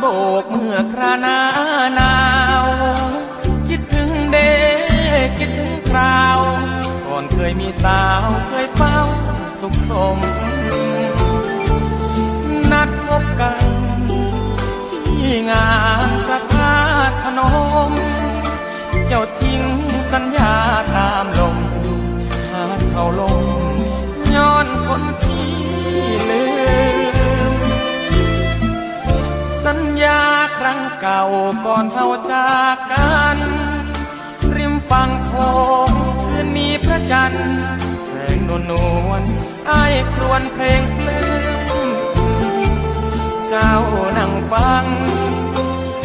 โบกเมื่อคราหนาหนาว คิดถึงเดคิดถึงคราว ก่อนเคยมีสาวเคยเฝ้าสุขสม นัดพบกันที่งาน ก่าก่อนเท่าจากกัน ริมฝั่งโขงคืนนี้พระจันทร์แสงนวลนวลไอ้ครวนเพลงปลื้มเจ้านั่งฟัง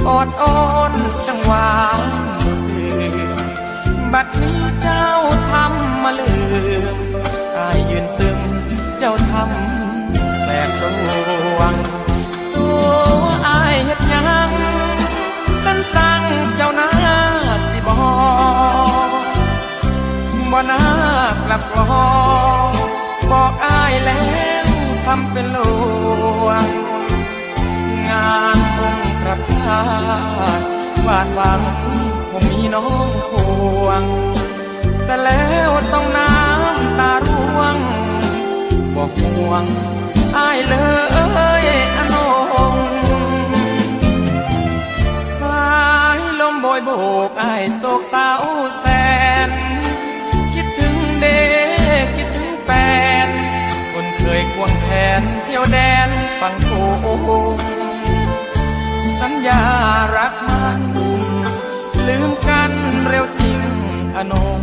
อดอ้อนช่างหวานตื่นบัดนี้เจ้าากลับกลองบอกอายแล้วทำเป็นลวง งานคงกระพาวาดหวังคงมีน้องพวง แต่แล้วต้องน้ำตาร่วงบอกห่วงอายเลย ที่ยวแดนฟังโขงสัญญารักมัน ลืมกันเร็วจริงอนง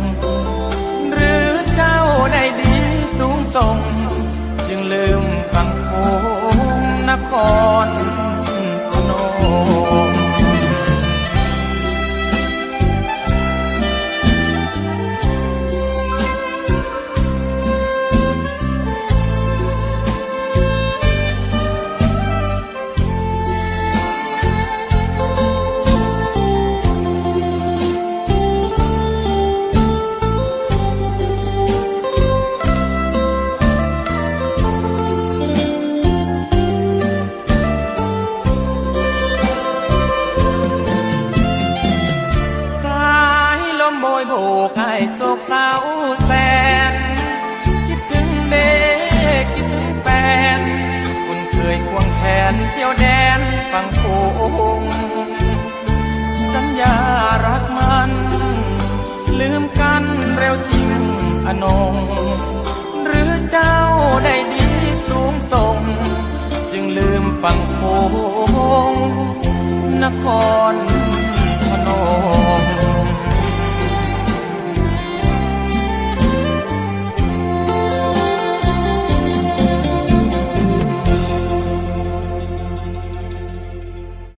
โบยโบกให้โศกเศร้าแสน คิดถึงเด็กคิดถึงแฟน คุณเคยควงแขนเที่ยวแดนฟังโขงสัญญารักมัน ลืมกันเร็วจริงอนง หรือเจ้าได้ดีสูงส่ง จึงลืมฟังโขงนคร